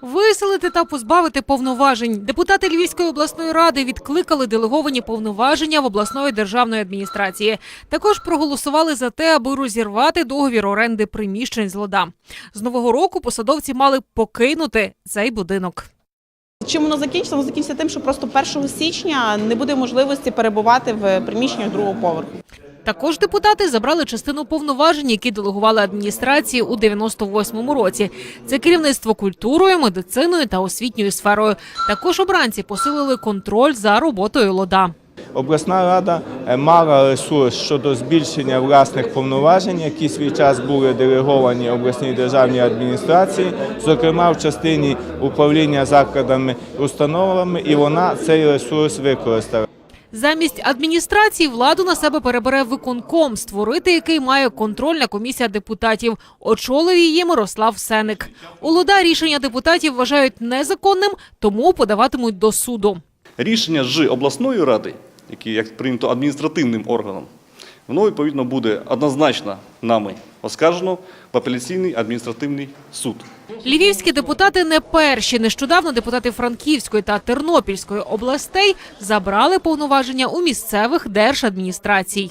Виселити та позбавити повноважень. Депутати Львівської обласної ради відкликали делеговані повноваження в обласної державної адміністрації. Також проголосували за те, аби розірвати договір оренди приміщень з лода. З нового року посадовці мали покинути цей будинок. Чим воно закінчиться? Воно закінчиться тим, що просто 1 січня не буде можливості перебувати в приміщеннях другого поверху. Також депутати забрали частину повноважень, які делегували адміністрації у 98-му році. Це керівництво культурою, медициною та освітньою сферою. Також обранці посилили контроль за роботою лода. Обласна рада е, мала ресурс щодо збільшення власних повноважень, які свій час були делеговані обласній державній адміністрації, зокрема в частині управління закладами установами, і вона цей ресурс використала. Замість адміністрації владу на себе перебере виконком, створити який має контрольна комісія депутатів. Очолив її Мирослав Сеник. Олода рішення депутатів вважають незаконним, тому подаватимуть до суду. Рішення ж обласної ради, яке як прийнято адміністративним органом, воно відповідно буде однозначно нами оскаржено в апеляційний адміністративний суд. Львівські депутати не перші. Нещодавно депутати Франківської та Тернопільської областей забрали повноваження у місцевих держадміністрацій.